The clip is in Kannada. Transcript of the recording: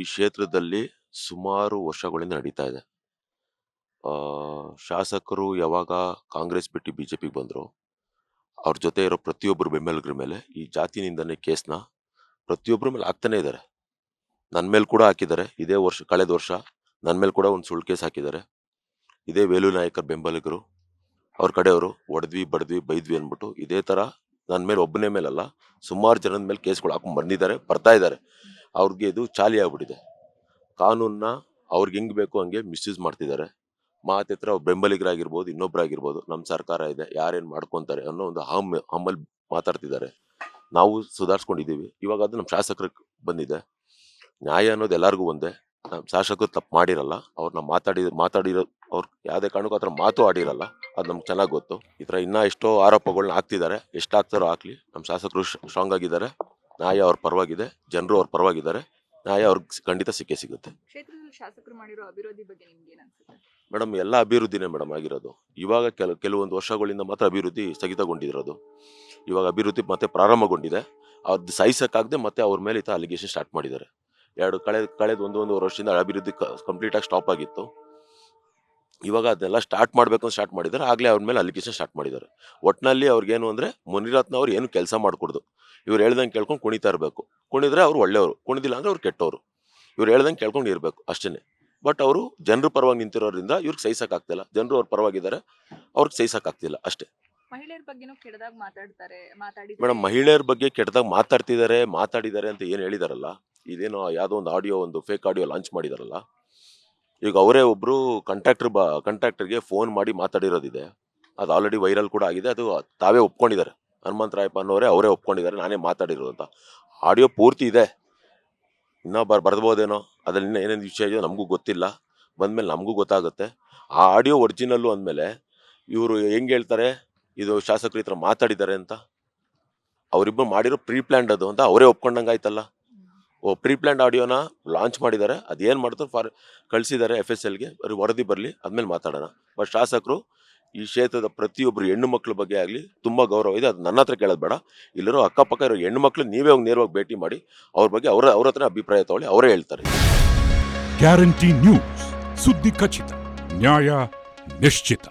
ಈ ಕ್ಷೇತ್ರದಲ್ಲಿ ಸುಮಾರು ವರ್ಷಗಳಿಂದ ನಡೀತಾ ಇದೆ. ಶಾಸಕರು ಯಾವಾಗ ಕಾಂಗ್ರೆಸ್ ಬಿಟ್ಟು ಬಿಜೆಪಿಗೆ ಬಂದ್ರು, ಅವ್ರ ಜೊತೆ ಇರೋ ಪ್ರತಿಯೊಬ್ಬರು ಬೆಂಬಲಿಗರ ಮೇಲೆ ಈ ಜಾತಿ ನಿಂದನೆ ಕೇಸ್ನ ಪ್ರತಿಯೊಬ್ಬರ ಮೇಲೆ ಹಾಕ್ತಾನೆ ಇದ್ದಾರೆ. ನನ್ನ ಮೇಲೆ ಕೂಡ ಹಾಕಿದ್ದಾರೆ. ಇದೇ ವರ್ಷ, ಕಳೆದ ವರ್ಷ ನನ್ನ ಮೇಲೆ ಕೂಡ ಒಂದು ಸುಳ್ಳು ಕೇಸ್ ಹಾಕಿದ್ದಾರೆ. ಇದೇ ವೇಲು ನಾಯಕರ ಬೆಂಬಲಿಗರು, ಅವ್ರ ಕಡೆಯವರು ಒಡೆದ್ವಿ, ಬಡದ್ವಿ, ಬೈದ್ವಿ ಅಂದ್ಬಿಟ್ಟು ಇದೇ ತರ ನನ್ನ ಮೇಲೆ ಒಬ್ಬನೇ ಮೇಲಲ್ಲ, ಸುಮಾರು ಜನದ ಮೇಲೆ ಕೇಸ್ಗಳು ಹಾಕೊಂಡ್ ಬಂದಿದ್ದಾರೆ, ಬರ್ತಾ ಇದ್ದಾರೆ. ಅವ್ರಿಗೆ ಇದು ಚಾಲಿ ಆಗ್ಬಿಟ್ಟಿದೆ. ಕಾನೂನನ್ನ ಅವ್ರಿಗೆ ಹೆಂಗ್ ಬೇಕು ಹಂಗೆ ಮಿಸ್ಯೂಸ್ ಮಾಡ್ತಿದ್ದಾರೆ ಮಾತೆ ಹತ್ರ ಬೆಂಬಲಿಗರಾಗಿರ್ಬೋದು ಇನ್ನೊಬ್ಬರಾಗಿರ್ಬೋದು ನಮ್ಮ ಸರ್ಕಾರ ಇದೆ, ಯಾರೇನು ಮಾಡ್ಕೊತಾರೆ ಅನ್ನೋ ಒಂದು ಹಮ್ ಹಮ್ಮಲ್ಲಿ ಮಾತಾಡ್ತಿದ್ದಾರೆ ನಾವು ಸುಧಾರಿಸ್ಕೊಂಡಿದ್ದೀವಿ ಇವಾಗ ಅದು ನಮ್ಮ ಶಾಸಕರಿಗೆ ಬಂದಿದೆ. ನ್ಯಾಯ ಅನ್ನೋದು ಎಲ್ಲರಿಗೂ ಒಂದೇ. ನಮ್ಮ ಶಾಸಕರು ತಪ್ಪು ಮಾಡಿರಲ್ಲ. ಅವ್ರನ್ನ ಮಾತಾಡಿ, ಮಾತಾಡಿರೋ, ಅವ್ರು ಯಾವುದೇ ಕಾರಣಕ್ಕೂ ಆ ಥರ ಮಾತು ಆಡಿರಲ್ಲ. ಅದು ನಮ್ಗೆ ಚೆನ್ನಾಗಿ ಗೊತ್ತು. ಈ ಥರ ಇನ್ನೂ ಎಷ್ಟೋ ಆರೋಪಗಳನ್ನ ಹಾಕ್ತಿದ್ದಾರೆ ಎಷ್ಟು ಹಾಕ್ತಾರೋ ಹಾಕ್ಲಿ. ನಮ್ಮ ಶಾಸಕರು ಸ್ಟ್ರಾಂಗ್ ಆಗಿದ್ದಾರೆ. ನ್ಯಾಯ ಅವ್ರ ಪರವಾಗಿದೆ ಜನರು ಅವ್ರ ಪರವಾಗಿದ್ದಾರೆ ನ್ಯಾಯ ಅವ್ರಿಗೆ ಖಂಡಿತ ಸಿಕ್ಕೇ ಸಿಗುತ್ತೆ. ಕ್ಷೇತ್ರದಲ್ಲಿ ಶಾಸಕರು ಮಾಡಿರೋ ಅಭಿವೃದ್ಧಿ ಬಗ್ಗೆ ನಿಮ್ಗೆ ಏನ್ ಅನ್ಸುತ್ತೆ ಮೇಡಮ್ ಎಲ್ಲ ಅಭಿವೃದ್ಧಿನೇ ಮೇಡಮ್ ಆಗಿರೋದು. ಇವಾಗ ಕೆಲ ಕೆಲವೊಂದು ವರ್ಷಗಳಿಂದ ಮಾತ್ರ ಅಭಿವೃದ್ಧಿ ಸ್ಥಗಿತಗೊಂಡಿರೋದು. ಇವಾಗ ಅಭಿವೃದ್ಧಿ ಮತ್ತೆ ಪ್ರಾರಂಭಗೊಂಡಿದೆ. ಅದು ಸಾಯಿಸೋಕ್ಕಾಗದೆ ಮತ್ತೆ ಅವ್ರ ಮೇಲೆ ಈತ ಅಲಿಗೇಷನ್ ಸ್ಟಾರ್ಟ್ ಮಾಡಿದ್ದಾರೆ. ಎರಡು ಕಳೆದ ಕಳೆದ ಒಂದು ಒಂದೂವರೆ ವರ್ಷದಿಂದ ಅಭಿವೃದ್ಧಿ ಕಂಪ್ಲೀಟ್ ಆಗಿ ಸ್ಟಾಪ್ ಆಗಿತ್ತು. ಇವಾಗ ಅದೆಲ್ಲ ಸ್ಟಾರ್ಟ್ ಮಾಡಬೇಕು ಅಂತ ಸ್ಟಾರ್ಟ್ ಮಾಡಿದ್ದಾರೆ. ಆಗಲೇ ಅವ್ರ ಮೇಲೆ ಅಲಿಗೇಷನ್ ಸ್ಟಾರ್ಟ್ ಮಾಡಿದ್ದಾರೆ. ಒಟ್ಟಿನಲ್ಲಿ ಅವ್ರಿಗೇನು ಅಂದರೆ ಮುನಿರತ್ನ ಅವ್ರು ಏನು ಕೆಲಸ ಮಾಡ್ಕೊಡ್ದು. ಇವ್ರು ಹೇಳ್ದಂಗೆ ಕೇಳ್ಕೊಂಡು ಕುಣಿತಾ ಇರಬೇಕು. ಕುಣಿದ್ರೆ ಅವ್ರು ಒಳ್ಳೆಯವರು. ಕುಣಿದಿಲ್ಲ ಅಂದ್ರೆ ಅವ್ರು ಕೆಟ್ಟವರು. ಇವ್ರು ಹೇಳ್ದಂಗೆ ಕೇಳ್ಕೊಂಡು ಇರಬೇಕು ಅಷ್ಟೇ ಬಟ್ ಅವರು ಜನರ ಪರವಾಗಿ ನಿಂತಿರೋದ್ರಿಂದ ಇವ್ರಿಗೆ ಸಹಿಸೋಕ್ಕಾಗ್ತಿಲ್ಲ ಜನರು ಅವ್ರ ಪರವಾಗಿದ್ದಾರೆ ಅವ್ರಿಗೆ ಸಹಿಸಕ್ಕಾಗ್ತಿಲ್ಲ ಅಷ್ಟೇ. ಮಹಿಳೆಯರ ಬಗ್ಗೆನೂ ಕೆಟ್ಟದಾಗ ಮಾತಾಡ್ತಾರೆ ಮಾತಾಡಿ ಮೇಡಮ್ ಮಹಿಳೆಯರ ಬಗ್ಗೆ ಕೆಟ್ಟದಾಗ ಮಾತಾಡ್ತಿದ್ದಾರೆ ಮಾತಾಡಿದ್ದಾರೆ ಅಂತ ಏನು ಹೇಳಿದಾರಲ್ಲ? ಇದೇನೋ ಯಾವುದೋ ಒಂದು ಆಡಿಯೋ ಒಂದು ಫೇಕ್ ಆಡಿಯೋ ಲಾಂಚ್ ಮಾಡಿದಾರಲ್ಲ? ಈಗ ಅವರೇ ಒಬ್ಬರು ಕಂಟ್ರಾಕ್ಟರ್ ಬ ಕಂಟ್ರಾಕ್ಟರ್ಗೆ ಫೋನ್ ಮಾಡಿ ಮಾತಾಡಿರೋದಿದೆ. ಅದು ಆಲ್ರೆಡಿ ವೈರಲ್ ಕೂಡ ಆಗಿದೆ. ಅದು ತಾವೇ ಒಪ್ಕೊಂಡಿದ್ದಾರೆ. ಹನುಮಂತರಾಯಪ್ಪ ಅನ್ನೋರೇ ಅವರೇ ಒಪ್ಕೊಂಡಿದ್ದಾರೆ, ನಾನೇ ಮಾತಾಡಿರೋದು ಅಂತ. ಆಡಿಯೋ ಪೂರ್ತಿ ಇದೆ. ಇನ್ನೂ ಬರ್ ಬರ್ಬೋದೇನೋ ಅದರಲ್ಲಿ ಏನೇನು ವಿಷಯ ಇದೆಯೋ ನಮಗೂ ಗೊತ್ತಿಲ್ಲ. ಬಂದಮೇಲೆ ನಮಗೂ ಗೊತ್ತಾಗುತ್ತೆ. ಆ ಆಡಿಯೋ ಒರಿಜಿನಲ್ಲು ಅಂದಮೇಲೆ ಇವರು ಹೆಂಗೆ ಹೇಳ್ತಾರೆ? ಇದು ಶಾಸಕರ ಹತ್ರ ಮಾತಾಡಿದ್ದಾರೆ ಅಂತ. ಅವರಿಬ್ಬರು ಮಾಡಿರೋ ಪ್ರೀ ಪ್ಲ್ಯಾಂಡ್ ಅದು ಅಂತ ಅವರೇ ಒಪ್ಕೊಂಡಂಗೆ ಆಯ್ತಲ್ಲ. ಓ ಪ್ರೀ ಪ್ಲ್ಯಾಂಡ್ ಆಡಿಯೋನ ಲಾಂಚ್ ಮಾಡಿದ್ದಾರೆ. ಅದೇನು ಮಾಡ್ತಾರೆ ಫಾರ್, ಕಳಿಸಿದ್ದಾರೆ ಎಫ್ ಎಸ್ ಎಲ್ಗೆ ವರದಿ ಬರಲಿ, ಅದ್ಮೇಲೆ ಮಾತಾಡೋಣ. ಬಟ್ ಶಾಸಕರು ಈ ಕ್ಷೇತ್ರದ ಪ್ರತಿಯೊಬ್ಬರು ಹೆಣ್ಣು ಮಕ್ಕಳ ಬಗ್ಗೆ ಆಗಲಿ ತುಂಬ ಗೌರವ ಇದೆ. ಅದು ನನ್ನ ಹತ್ರ ಕೇಳೋದು ಬೇಡ. ಇಲ್ಲರೂ ಅಕ್ಕಪಕ್ಕ ಇರೋ ಹೆಣ್ಣು ಮಕ್ಕಳು ನೀವೇ ಹೋಗಿ ನೇರವಾಗಿ ಭೇಟಿ ಮಾಡಿ ಅವ್ರ ಬಗ್ಗೆ ಅವರ, ಅವ್ರ ಹತ್ರ ಅಭಿಪ್ರಾಯ ತಗೊಳ್ಳಿ, ಅವರೇ ಹೇಳ್ತಾರೆ. ಗ್ಯಾರಂಟಿ ನ್ಯೂಸ್ ಸುದ್ದಿ ಖಚಿತ, ನ್ಯಾಯ ನಿಶ್ಚಿತ.